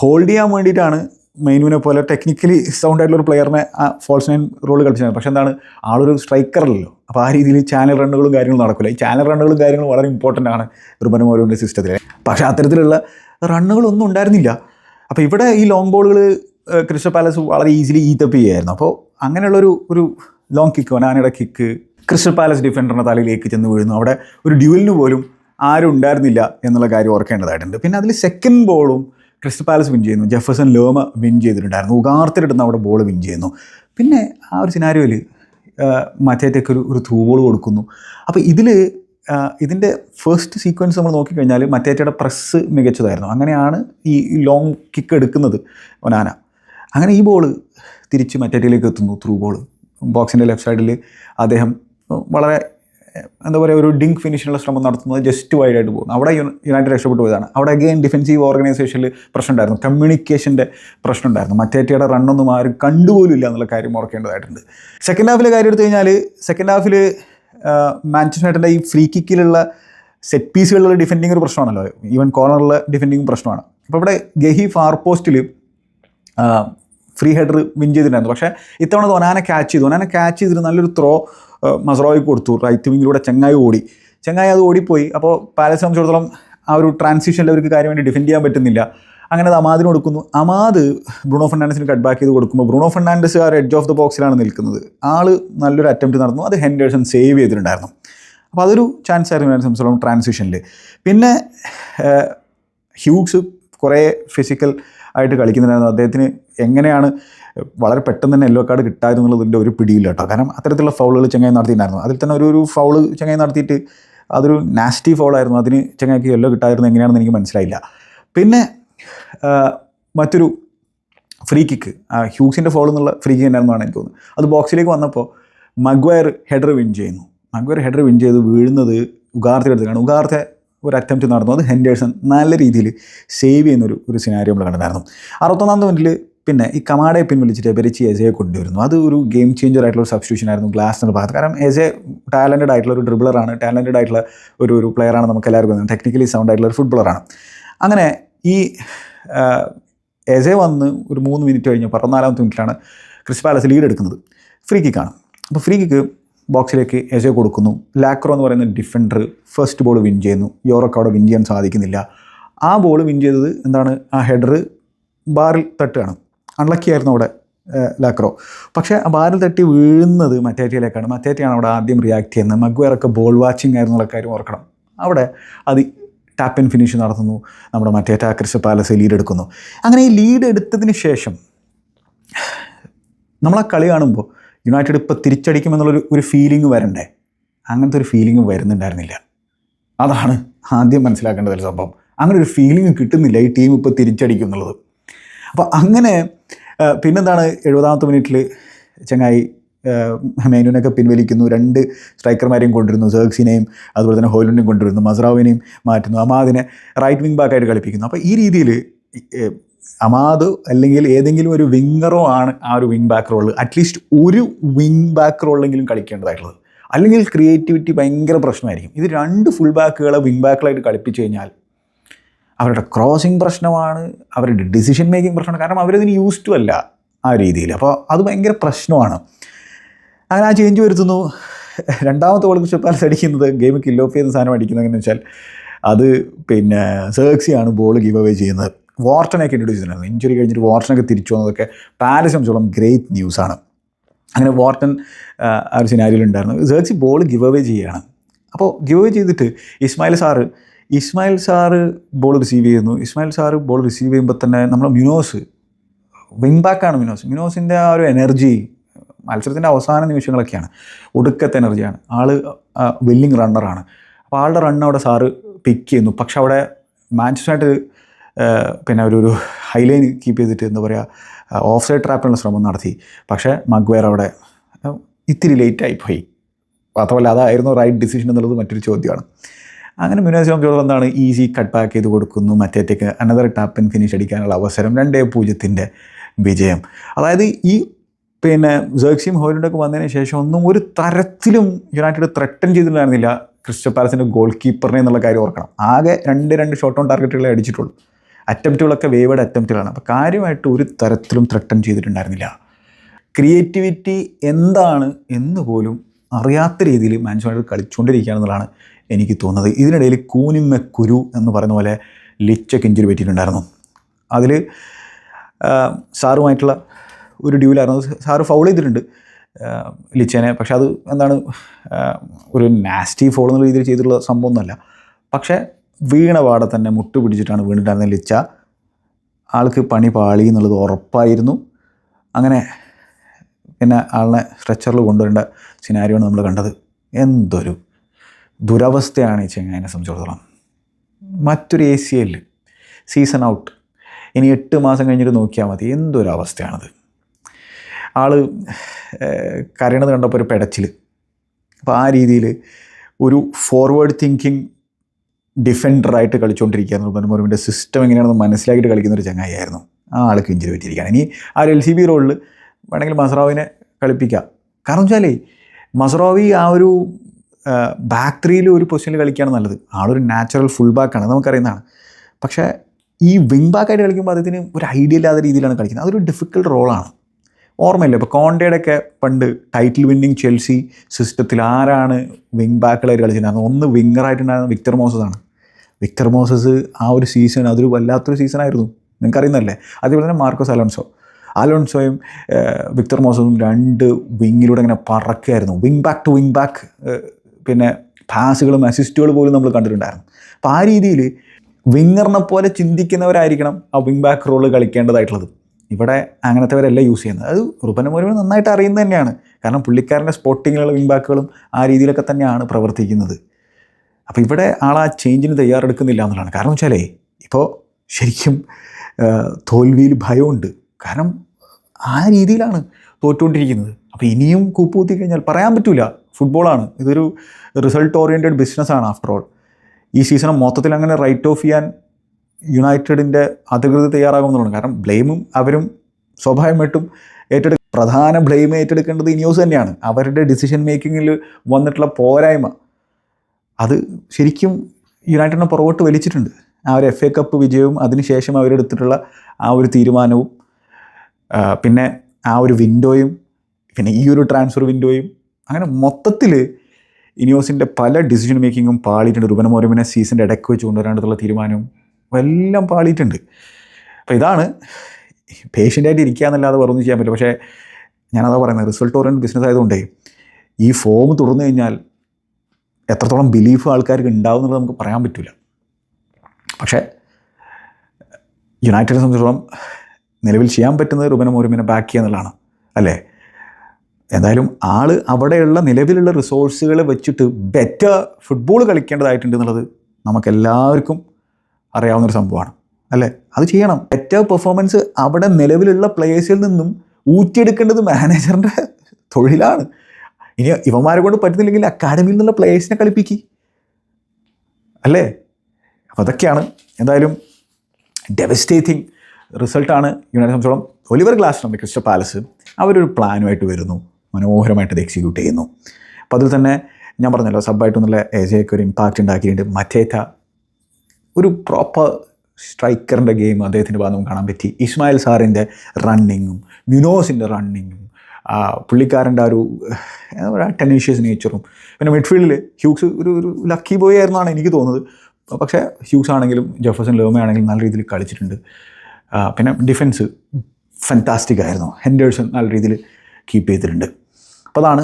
ഹോൾഡ് ചെയ്യാൻ വേണ്ടിയിട്ടാണ് മെയിനുവിനെ പോലെ ടെക്നിക്കലി സൗണ്ട് ആയിട്ടുള്ള ഒരു പ്ലെയറിനെ ആ ഫോൾസ് നൈൻ റോൾ കളിച്ചത്. പക്ഷേ എന്താണ് ആളൊരു സ്ട്രൈക്കറല്ലോ അപ്പോൾ ആ രീതിയിൽ ചാനൽ റണ്ണുകളും കാര്യങ്ങളും നടക്കില്ല ഈ ചാനൽ റണ്ണുകളും കാര്യങ്ങളും വളരെ ഇമ്പോർട്ടന്റ് ആണ് റുബൻ മോരോന്റെ സിസ്റ്റത്തിൽ പക്ഷേ അത്തരത്തിലുള്ള റണ്ണുകളൊന്നും ഉണ്ടായിരുന്നില്ല. അപ്പോൾ ഇവിടെ ഈ ലോങ് ബോളുകൾ ക്രിസ്റ്റൽ പാലസ് വളരെ ഈസിലി ഈറ്റപ്പ് ചെയ്യുമായിരുന്നു അപ്പോൾ അങ്ങനെയുള്ളൊരു ഒരു ലോങ് കിക്ക് ഒനാനയുടെ കിക്ക് ക്രിസ്റ്റൽ പാലസ് ഡിഫൻഡറിന്റെ തലയിലേക്ക് ചെന്ന് വീഴുന്നു. അവിടെ ഒരു ഡ്യൂവലിന് പോലും ആരും ഉണ്ടായിരുന്നില്ല എന്നുള്ള കാര്യം ഓർക്കേണ്ടതായിട്ടുണ്ട്. പിന്നെ അതിൽ സെക്കൻഡ് ബോളും ക്രിസ്റ്റൽ പാലസ് വിൻ ചെയ്യുന്നു. ജെഫേഴ്സൺ ലോമ വിൻ ചെയ്തിട്ടുണ്ടായിരുന്നു. ഉഗാർത്തിലിടുന്ന അവിടെ ബോൾ വിൻ ചെയ്യുന്നു. പിന്നെ ആ ഒരു സിനാരിയോയിൽ മറ്റേറ്റേക്ക് ഒരു ഒരു ത്രൂ കൊടുക്കുന്നു. അപ്പോൾ ഇതിൽ ഇതിന്റെ ഫസ്റ്റ് സീക്വൻസ് നമ്മൾ നോക്കിക്കഴിഞ്ഞാൽ മറ്റേറ്റയുടെ പ്രസ് മികച്ചതായിരുന്നു. അങ്ങനെയാണ് ഈ ലോങ് കിക്ക് എടുക്കുന്നത് ഒനാന. അങ്ങനെ ഈ ബോൾ തിരിച്ച് മറ്റേറ്റിലേക്ക് എത്തുന്നു ത്രൂ ബോൾ ബോക്സിന്റെ ലെഫ്റ്റ് സൈഡിൽ അദ്ദേഹം വളരെ എന്താ പറയുക ഒരു ഡിങ്ക് ഫിനിഷിനുള്ള ശ്രമം നടത്തുന്നത് ജസ്റ്റ് വൈഡായിട്ട് പോകുന്നു. അവിടെ യുണൈറ്റഡ് രക്ഷപ്പെട്ടു പോയതാണ്. അവിടെ അഗെയിൻ ഡിഫൻസീവ് ഓർഗനൈസേഷനിൽ പ്രശ്നം ഉണ്ടായിരുന്നു. കമ്മ്യൂണിക്കേഷന്റെ പ്രശ്നം ഉണ്ടായിരുന്നു. മറ്റേറ്റയുടെ റണ്ണൊന്നും ആരും കണ്ടുപോലും ഇല്ല എന്നുള്ള കാര്യം ഓർക്കേണ്ടതായിട്ടുണ്ട്. സെക്കൻഡ് ഹാഫിലെ കാര്യം എടുത്തു കഴിഞ്ഞാൽ സെക്കൻഡ് ഹാഫിൽ മാഞ്ചസ്റ്റർ യുണൈറ്റഡിന്റെ ഈ ഫ്രീ കിക്കിലുള്ള സെറ്റ് പീസുകളിലുള്ള ഡിഫെൻഡിങ് ഒരു പ്രശ്നമാണല്ലോ. ഈവൻ കോർണറിലെ ഡിഫെൻഡിങ് പ്രശ്നമാണ്. അപ്പോൾ ഇവിടെ ഗഹി ഫാർ പോസ്റ്റിൽ ഫ്രീ ഹെഡർ വിൻ ചെയ്തിട്ടുണ്ടായിരുന്നു. പക്ഷേ ഇത്തവണ ഒനാനെ ക്യാച്ച് ചെയ്തു. ഒനാനെ ക്യാച്ച് ചെയ്തിട്ട് നല്ലൊരു ത്രോ മസറോയ്ക്ക് കൊടുത്തു. റൈറ്റ് വിങ്ങിലൂടെ ചെങ്ങായി ഓടി. ചെങ്ങായി അത് ഓടിപ്പോയി. അപ്പോൾ പാലസ് സംബന്ധിച്ചിടത്തോളം ആ ഒരു ട്രാൻസിഷനിൽ അവർക്ക് കാര്യം വേണ്ടി ഡിഫെൻഡ് ചെയ്യാൻ പറ്റുന്നില്ല. അങ്ങനെ അത് അമാദിന് കൊടുക്കുന്നു. അമാദ് ബ്രൂണോ ഫെർണാണ്ടസിന് കട്ട് ബാക്ക് ചെയ്ത് കൊടുക്കുമ്പോൾ ബ്രൂണോ ഫെർണാണ്ടസ് ആ എഡ്ജ് ഓഫ് ദ ബോക്സിലാണ് നിൽക്കുന്നത്. ആൾ നല്ലൊരു അറ്റംപ്റ്റ് നടന്നു. അത് ഹെൻഡേഴ്സൺ സേവ് ചെയ്തിട്ടുണ്ടായിരുന്നു. അപ്പോൾ അതൊരു ചാൻസ് ആയിരുന്നു ഞാൻ സംബന്ധിച്ചിടത്തോളം ട്രാൻസിഷനിൽ പിന്നെ ഹ്യൂഗ്സ് കുറേ ഫിസിക്കൽ ആയിട്ട് കളിക്കുന്നുണ്ടായിരുന്നു. അദ്ദേഹത്തിന് എങ്ങനെയാണ് വളരെ പെട്ടെന്ന് തന്നെ യെല്ലോ കാർഡ് കിട്ടാമെന്നുള്ളതിന്റെ ഒരു പിടിയില്ല കേട്ടോ. കാരണം അത്തരത്തിലുള്ള ഫൗളുകൾ ചെങ്ങായി നടത്തിയിട്ടുണ്ടായിരുന്നു. അതിൽ തന്നെ ഒരു ഒരു ഫൗൾ ചെങ്ങായി നടത്തിയിട്ട് അതൊരു നാസ്റ്റി ഫൗളായിരുന്നു അതിന് ചെങ്ങായിക്ക് യെല്ലോ കിട്ടായിരുന്നു എങ്ങനെയാണെന്ന് എനിക്ക് മനസ്സിലായില്ല. പിന്നെ മറ്റൊരു ഫ്രീ കിക്ക് ഹ്യൂസിന്റെ ഫോൾ എന്നുള്ള ഫ്രീ കിക്ക് തന്നെയാണെന്നാണ് എനിക്ക് തോന്നുന്നത്. അത് ബോക്സിലേക്ക് വന്നപ്പോൾ മഗ്വയർ ഹെഡർ വിൻ ചെയ്യുന്നു. മഗ്വയർ ഹെഡർ വിൻ ചെയ്ത് വീഴുന്നത് ഉഗാർത്തിന്റെ അടുത്തേക്കാണ് ഉഗാർത്തെ ഒരു അറ്റംപ്റ്റ് നടന്നു. അത് ഹെൻഡേഴ്സൺ നല്ല രീതിയിൽ സേവ് ചെയ്യുന്നൊരു ഒരു സിനാരിയോ നമ്മൾ കണ്ടിട്ടുണ്ടായിരുന്നു. അറുപത്തൊന്നാമത്തെ മിനിറ്റിൽ പിന്നെ ഈ കമാഡയെ പിൻവലിച്ചിട്ട് പെരിച്ചി എസയെ കൊണ്ടുവരുന്നു. അത് ഒരു ഗെയിം ചേഞ്ചർ ആയിട്ടുള്ള ഒരു സബ്സ്റ്റിറ്റ്യൂഷൻ ആയിരുന്നു ഗ്ലാസിന്റെ ഭാഗത്ത് കാരണം എസെ ടാലന്റഡ് ആയിട്ടുള്ള ഒരു ഡ്രിബിളറാണ് ടാലന്റഡ് ആയിട്ടുള്ള ഒരു ഒരു പ്ലെയറാണ് നമുക്ക് എല്ലാവർക്കും ടെക്നിക്കലി സൗണ്ട് ആയിട്ടുള്ള ഒരു ഫുട്ബോളറാണ് അങ്ങനെ ഈ എസെ വന്ന് ഒരു മൂന്ന് മിനിറ്റ് കഴിഞ്ഞ് പതിനാലാമത്തെ മിനിറ്റിലാണ് ക്രിസ് പാലസ് ലീഡ് എടുക്കുന്നത്. ഫ്രീ കിക്കാണ് അപ്പോൾ ഫ്രീ കിക്ക് ബോക്സിലേക്ക് എസെ കൊടുക്കുന്നു. ലാക്രോ എന്ന് പറയുന്ന ഡിഫൻഡർ ഫസ്റ്റ് ബോൾ വിൻ ചെയ്യുന്നു. യൂറോക്ക് അവിടെ വിൻ ചെയ്യാൻ സാധിക്കുന്നില്ല. ആ ബോൾ വിൻ ചെയ്തത് എന്താണ്? ആ ഹെഡർ ബാറിൽ തട്ടുകയാണ്. അൺലക്കി ആയിരുന്നു അവിടെ ലാക്രോ പക്ഷേ ബാറിൽ തട്ടി വീഴുന്നത് മറ്റേറ്റയിലേക്കാണ്. മറ്റേറ്റയാണ് അവിടെ ആദ്യം റിയാക്ട് ചെയ്യുന്നത്. മഗ്വയറൊക്കെ ബോൾ വാച്ചിങ് ആയിരുന്നുള്ള കാര്യം ഓർക്കണം. അവിടെ അത് ടാപ്പ് ആൻഡ് ഫിനിഷ് നടത്തുന്നു. നമ്മുടെ മറ്റേറ്റ ക്രിസ്റ്റൽ പാലസ് ലീഡ് എടുക്കുന്നു. അങ്ങനെ ഈ ലീഡ് എടുത്തതിന് ശേഷം നമ്മൾ കളി കാണുമ്പോൾ യുണൈറ്റഡ് ഇപ്പോൾ തിരിച്ചടിക്കുമെന്നുള്ളൊരു ഒരു ഫീലിംഗ് വരണ്ടേ? അങ്ങനത്തെ ഒരു ഫീലിംഗ് വരുന്നുണ്ടായിരുന്നില്ല. അതാണ് ആദ്യം മനസ്സിലാക്കേണ്ടത് സംഭവം. അങ്ങനെ ഒരു ഫീലിംഗ് കിട്ടുന്നില്ല ഈ ടീം ഇപ്പോൾ തിരിച്ചടിക്കും എന്നുള്ളത് അപ്പോൾ അങ്ങനെ പിന്നെന്താണ് എഴുപതാമത്തെ മിനിറ്റിൽ ചങ്ങായി മേനുവിനൊക്കെ പിൻവലിക്കുന്നു രണ്ട് സ്ട്രൈക്കർമാരെയും കൊണ്ടുവരുന്നു സേർക്സിനെയും അതുപോലെ തന്നെ ഹോയിലുണ്ടിനെയും കൊണ്ടുവരുന്നു മസ്രാവിനെയും മാറ്റുന്നു അമാദിനെ റൈറ്റ് വിങ് ബാക്കായിട്ട് കളിപ്പിക്കുന്നു. അപ്പോൾ ഈ രീതിയിൽ അമാദ് അല്ലെങ്കിൽ ഏതെങ്കിലും ഒരു വിങ്ങറോ ആണ് ആ ഒരു വിങ് ബാക്ക് റോളിൽ അറ്റ്ലീസ്റ്റ് ഒരു വിങ് ബാക്ക് റോളിലെങ്കിലും കളിക്കേണ്ടതായിട്ടുള്ളത്. അല്ലെങ്കിൽ ക്രിയേറ്റിവിറ്റി ഭയങ്കര പ്രശ്നമായിരിക്കും. ഇത് രണ്ട് ഫുൾ ബാക്കുകളെ വിങ് ബാക്കുകളായിട്ട് കളിപ്പിച്ചു കഴിഞ്ഞാൽ അവരുടെ ക്രോസിങ് പ്രശ്നമാണ് അവരുടെ ഡിസിഷൻ മേക്കിംഗ് പ്രശ്നമാണ്. കാരണം അവരതിന് യൂസ് ടു അല്ല ആ രീതിയിൽ. അപ്പോൾ അത് ഭയങ്കര പ്രശ്നമാണ്. അങ്ങനെ ആ ചേഞ്ച് വരുത്തുന്നു. രണ്ടാമത്തെ ഓൾ ക്രിസ്റ്റൽ പാലസ് അടിക്കുന്നത് ഗെയിം കില്ല് ഓഫ് ചെയ്യുന്ന സാധനം അടിക്കുന്നത് എങ്ങനെ വെച്ചാൽ അത് പിന്നെ സേക്സിയാണ് ബോൾ ഗീവ് അവേ ചെയ്യുന്നത്. വാർട്ടനൊക്കെ ഇൻട്രൊഡ്യൂസ് ചെയ്യുന്നത് ഇഞ്ചുറി കഴിഞ്ഞിട്ട് വാർട്ടനൊക്കെ തിരിച്ചു വന്നതൊക്കെ പാലസ് സംബന്ധിച്ചോളം ഗ്രേറ്റ് ന്യൂസാണ് അങ്ങനെ വാർട്ടൻ ആ, ഒരു സിനാരിയിൽ ഉണ്ടായിരുന്നു. സേക്സി ബോൾ ഗിവ് അവേ ചെയ്യുകയാണ്. അപ്പോൾ ഗിവ് അവേ ചെയ്തിട്ട് Ismaila Sarr Ismaila Sarr ball receive ചെയ്യുന്നു. ഇസ്മായിൽ സാറ് ബോൾ റിസീവ് ചെയ്യുമ്പോൾ തന്നെ നമ്മൾ മിനോസ് വിങ് ബാക്കാണ് മിനോസ്. മിനോസിന്റെ ആ ഒരു എനർജി മത്സരത്തിന്റെ അവസാന നിമിഷങ്ങളൊക്കെയാണ്. ഒടുക്കത്തെ എനർജിയാണ് ആൾ വില്ലിങ് റണ്ണറാണ് അപ്പോൾ ആളുടെ റണ്ണ് അവിടെ സാറ് പിക്ക് ചെയ്യുന്നു. പക്ഷെ അവിടെ മാഞ്ചസ്റ്ററായിട്ട് പിന്നെ ഒരു ഒരു ഹൈലൈൻ കീപ്പ് ചെയ്തിട്ട് എന്താ പറയുക ഓഫ് സൈഡ് ട്രാപ്പിനുള്ള ശ്രമം നടത്തി. പക്ഷേ മഗ്വയർ അവിടെ ഇത്തിരി ലേറ്റായി പോയി. മാത്രമല്ല അതായിരുന്നു റൈറ്റ് ഡിസിഷൻ എന്നുള്ളത് മറ്റൊരു ചോദ്യമാണ്. അങ്ങനെ മിനോസ് ജോർജ് എന്താണ്? ഈസി കട്ട് പാക്ക് ചെയ്ത് കൊടുക്കുന്നു. മറ്റേറ്റേക്ക് അനദർ ടാപ്പ് ആൻഡ് ഫിനിഷ് അടിക്കാനുള്ള അവസരം. രണ്ടേ പൂജ്യത്തിന്റെ വിജയം. അതായത് ഈ പിന്നെ ജേക്സിയും ഹോയിലുണ്ടൊക്കെ വന്നതിന് ശേഷം ഒന്നും ഒരു തരത്തിലും യുണൈറ്റഡ് ത്രട്ടൻ ചെയ്തിട്ടുണ്ടായിരുന്നില്ല. ക്രിസ്റ്റൽ പാലസിന്റെ ഗോൾ കീപ്പറിനെ എന്നുള്ള കാര്യം ഓർക്കണം. ആകെ രണ്ട് രണ്ട് ഷോട്ട് ഓൺ ടാർഗറ്റുകളെ അടിച്ചിട്ടുള്ളൂ. അറ്റംപ്റ്റുകളൊക്കെ വേവഡ് അറ്റംപ്റ്റുകളാണ് അപ്പോൾ കാര്യമായിട്ട് ഒരു തരത്തിലും ത്രട്ടൻ ചെയ്തിട്ടുണ്ടായിരുന്നില്ല. ക്രിയേറ്റിവിറ്റി എന്താണ് എന്ന് പോലും അറിയാത്ത രീതിയിൽ മാൻസ് കളിച്ചുകൊണ്ടിരിക്കുകയാണെന്നുള്ളതാണ് എനിക്ക് തോന്നുന്നത്. ഇതിനിടയിൽ കൂനിമ്മ കുരു എന്ന് പറയുന്ന പോലെ ലിച്ച ഇഞ്ചുറി പറ്റിയിട്ടുണ്ടായിരുന്നു അതിൽ സാറുമായിട്ടുള്ള ഒരു ഡ്യൂലായിരുന്നു സാറ് ഫൗൾ ചെയ്തിട്ടുണ്ട് ലിച്ചേനെ. പക്ഷെ അത് എന്താണ് ഒരു നാസ്റ്റി ഫോൾ എന്നുള്ള രീതിയിൽ ചെയ്തിട്ടുള്ള സംഭവമൊന്നുമല്ല. പക്ഷേ വീണ പാടെ തന്നെ മുട്ട് പിടിച്ചിട്ടാണ് വീണിട്ടായിരുന്നത് ലിച്ച. ആൾക്ക് പണി പാളി എന്നുള്ളത് ഉറപ്പായിരുന്നു. അങ്ങനെ പിന്നെ ആളിനെ സ്ട്രെച്ചറിൽ കൊണ്ടുവരേണ്ട സിനാരിയാണ് നമ്മൾ കണ്ടത്. എന്തൊരു ദുരവസ്ഥയാണ് ഈ ചെങ്ങായിനെ സംബന്ധിച്ചിടത്തോളം. മറ്റൊരു A C L season out ഇനി എട്ട് മാസം കഴിഞ്ഞിട്ട് നോക്കിയാൽ മതി. എന്തൊരവസ്ഥയാണത്? ആൾ കരയണത് കണ്ടപ്പോൾ ഒരു പെടച്ചിൽ അപ്പോൾ ആ രീതിയിൽ ഒരു ഫോർവേഡ് തിങ്കിങ് ഡിഫൻഡറായിട്ട് എന്ന് റുബൻ മുറിവിന്റെ സിസ്റ്റം എങ്ങനെയാണെന്ന് മനസ്സിലാക്കിയിട്ട് കളിക്കുന്ന ഒരു ചങ്ങായിയായിരുന്നു. ആ ആൾക്ക് ഇഞ്ചിരി പറ്റിയിരിക്കുകയാണ് ഇനി ആ എൽ സി ബി റോളിൽ വേണമെങ്കിൽ മസറാവിനെ കളിപ്പിക്കാം. കാരണം വെച്ചാലേ മസറാവി ആ ഒരു ബാക്ക് ത്രീയിൽ ഒരു പൊസിഷനിൽ കളിക്കുകയാണ് നല്ലത്. ആളൊരു നാച്ചുറൽ ഫുൾ ബാക്കാണ് നമുക്കറിയുന്നതാണ്. പക്ഷേ ഈ വിങ് ബാക്കായിട്ട് കളിക്കുമ്പോൾ അതിന് ഒരു ഐഡിയ ഇല്ലാത്ത രീതിയിലാണ് കളിക്കുന്നത്. അതൊരു ഡിഫിക്കൽട്ട് റോളാണ് ഓർമ്മയില്ല? ഇപ്പോൾ കോണ്ടയുടെ ഒക്കെ പണ്ട് ടൈറ്റിൽ വിന്നിങ് ചെൽസി സിസ്റ്റത്തിൽ ആരാണ് വിങ് ബാക്കുകളായിട്ട് കളിച്ചിട്ടുണ്ടായിരുന്നത് ഒന്ന് വിങ്ങറായിട്ടുണ്ടായിരുന്ന വിക്ടർ മോസസ് ആണ്. വിക്ടർ മോസസ് ആ ഒരു സീസൺ അതൊരു വല്ലാത്തൊരു സീസണായിരുന്നു നിങ്ങൾക്ക് അറിയുന്നതല്ലേ അതേപോലെ തന്നെ മാർക്കോസ് അലോൺസോ. അലോൺസോയും വിക്ടർ മോസസും രണ്ട് വിങ്ങിലൂടെ ഇങ്ങനെ പറക്കുകയായിരുന്നു. Wing back to wing back പിന്നെ പാസുകളും അസിസ്റ്റുകളും പോലും നമ്മൾ കണ്ടിട്ടുണ്ടായിരുന്നു. അപ്പോൾ ആ രീതിയിൽ വിങ്ങറിനെ പോലെ ചിന്തിക്കുന്നവരായിരിക്കണം ആ വിങ് ബാക്ക് റോൾ കളിക്കേണ്ടതായിട്ടുള്ളത്. ഇവിടെ അങ്ങനത്തെവരല്ല യൂസ് ചെയ്യുന്നത്. അത് റുബൻ മോരുവിന് നന്നായിട്ട് അറിയുന്നത് തന്നെയാണ്. കാരണം പുള്ളിക്കാരന്റെ സ്പോട്ടിങ്ങിലുള്ള വിങ് ബാക്കുകളും ആ രീതിയിലൊക്കെ തന്നെയാണ് പ്രവർത്തിക്കുന്നത്. അപ്പോൾ ഇവിടെ ആൾ ആ ചേഞ്ചിന് തയ്യാറെടുക്കുന്നില്ല എന്നുള്ളതാണ്. കാരണം വെച്ചാലേ ഇപ്പോൾ ശരിക്കും തോൽവിയിൽ ഭയമുണ്ട്. കാരണം ആ രീതിയിലാണ് തോറ്റുകൊണ്ടിരിക്കുന്നത്. അപ്പോൾ ഇനിയും കൂപ്പുകുത്തി കഴിഞ്ഞാൽ പറയാൻ പറ്റില്ല ഫുട്ബോളാണ്. ഇതൊരു റിസൾട്ട് ഓറിയന്റഡ് ബിസിനസ്സാണ് ആഫ്റ്റർ ഓൾ ഈ സീസൺ മൊത്തത്തിൽ അങ്ങനെ റൈറ്റ് ഓഫ് ചെയ്യാൻ യുണൈറ്റഡിന്റെ അധികൃതർ തയ്യാറാകുമെന്നുള്ളതാണ്. കാരണം ബ്ലെയിമും അവരും സ്വാഭാവികമായിട്ടും ഏറ്റെടു പ്രധാന ബ്ലെയിം ഏറ്റെടുക്കേണ്ടത് ഇനിയോസ് തന്നെയാണ്. അവരുടെ ഡിസിഷൻ മേക്കിങ്ങിൽ വന്നിട്ടുള്ള പോരായ്മ. അത് ശരിക്കും യുണൈറ്റഡിനെ പുറകോട്ട് വലിച്ചിട്ടുണ്ട്. ആ ഒരു എഫ് എ കപ്പ് വിജയവും അതിനുശേഷം അവരെടുത്തിട്ടുള്ള ആ ഒരു തീരുമാനവും പിന്നെ ആ ഒരു വിൻഡോയും പിന്നെ ഈ ഒരു ട്രാൻസ്ഫർ വിൻഡോയും അങ്ങനെ മൊത്തത്തിൽ ഇനിയോസിന്റെ പല ഡിസിഷൻ മേക്കിങ്ങും പാളിയിട്ടുണ്ട്. റുബൻ മോരമിനെ സീസണിന്റെ ഇടയ്ക്ക് വെച്ച് കൊണ്ടുവരാനുള്ള തീരുമാനവും എല്ലാം പാളിയിട്ടുണ്ട്. അപ്പോൾ ഇതാണ് പേഷ്യന്റായിട്ട് ഇരിക്കുക എന്നല്ലാതെ വേറെ ഒന്നും ചെയ്യാൻ പറ്റില്ല. പക്ഷേ ഞാനതാ പറയുന്നത് റിസൾട്ട് ഓറിയന്റ് ബിസിനസ് ആയതുകൊണ്ട് ഈ ഫോം തുടർന്നു കഴിഞ്ഞാൽ എത്രത്തോളം ബിലീഫ് ആൾക്കാർക്ക് ഉണ്ടാവും എന്നുള്ളത് നമുക്ക് പറയാൻ പറ്റില്ല പക്ഷേ യുണൈറ്റഡ് സംബന്ധിച്ചിടത്തോളം നിലവിൽ ചെയ്യാൻ പറ്റുന്നത് റുബന മോരമിനെ ബാക്ക് ചെയ്യുക എന്നുള്ളതാണ്. അല്ലേ? എന്തായാലും ആൾ അവിടെയുള്ള നിലവിലുള്ള റിസോഴ്സുകൾ വെച്ചിട്ട് ബെറ്റർ ഫുട്ബോൾ കളിക്കേണ്ടതായിട്ടുണ്ട് എന്നുള്ളത് നമുക്കെല്ലാവർക്കും അറിയാവുന്നൊരു സംഭവമാണ്. അല്ലേ? അത് ചെയ്യണം. ബെറ്റർ പെർഫോമൻസ് അവിടെ നിലവിലുള്ള പ്ലേയേഴ്സിൽ നിന്നും ഊറ്റിയെടുക്കേണ്ടത് മാനേജറിന്റെ തൊഴിലാണ്. ഇനി ഇവന്മാരെ കൊണ്ട് പറ്റുന്നില്ലെങ്കിൽ അക്കാഡമിയിൽ നിന്നുള്ള പ്ലേയേഴ്സിനെ കളിപ്പിക്കി. അല്ലേ? അപ്പോൾ അതൊക്കെയാണ്. എന്തായാലും ഡെവസ്റ്റേറ്റിംഗ് റിസൾട്ടാണ് യുണൈറ്റഡ് സംബന്ധിച്ചോളം ഒലിവർ ഗ്ലാസ് ക്രിസ്റ്റൽ പാലസ് അവരൊരു പ്ലാനുമായിട്ട് വരുന്നു. മനോഹരമായിട്ട് ഇത് എക്സിക്യൂട്ട് ചെയ്യുന്നു. അപ്പോൾ അതിൽ തന്നെ ഞാൻ പറഞ്ഞല്ലോ സബ്ബായിട്ട് നല്ല ഏജയൊക്കെ ഒരു ഇമ്പാക്റ്റ് ഉണ്ടാക്കിയിട്ടുണ്ട്. മറ്റേറ്റ ഒരു പ്രോപ്പർ സ്ട്രൈക്കറിന്റെ ഗെയിം അദ്ദേഹത്തിന്റെ ഭാഗം കാണാൻ പറ്റി. ഇസ്മായിൽ സാറിന്റെ റണ്ണിങ്ങും മ്യുനോസിന്റെ റണ്ണിങ്ങും പുള്ളിക്കാരന്റെ ആ ഒരു ടെനീഷ്യസ് നേച്ചറും പിന്നെ മിഡ്ഫീൽഡിൽ ഹ്യൂക്സ് ഒരു ഒരു ലക്കി ബോയ് ആയിരുന്നാണ് എനിക്ക് തോന്നുന്നത്. പക്ഷേ ഹ്യൂക്സ് ആണെങ്കിലും ജെഫേഴ്സൺ ലോമ ആണെങ്കിലും നല്ല രീതിയിൽ കളിച്ചിട്ടുണ്ട്. പിന്നെ ഡിഫൻസ് ഫാന്റാസ്റ്റിക് ആയിരുന്നു. ഹെൻഡേഴ്സൺ നല്ല രീതിയിൽ കീപ്പ് ചെയ്തിട്ടുണ്ട്. അപ്പോൾ അതാണ്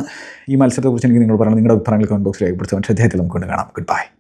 ഈ മത്സരത്തെക്കുറിച്ച് എനിക്ക് നിങ്ങൾ പറയുന്നത് നിങ്ങളുടെ അഭിപ്രായങ്ങൾ കമന്റ് ബോക്സിൽ രേഖപ്പെടുത്തുവാൻ അദ്ദേഹത്തിൽ നമുക്ക് കൊണ്ട് കാണാം. Good bye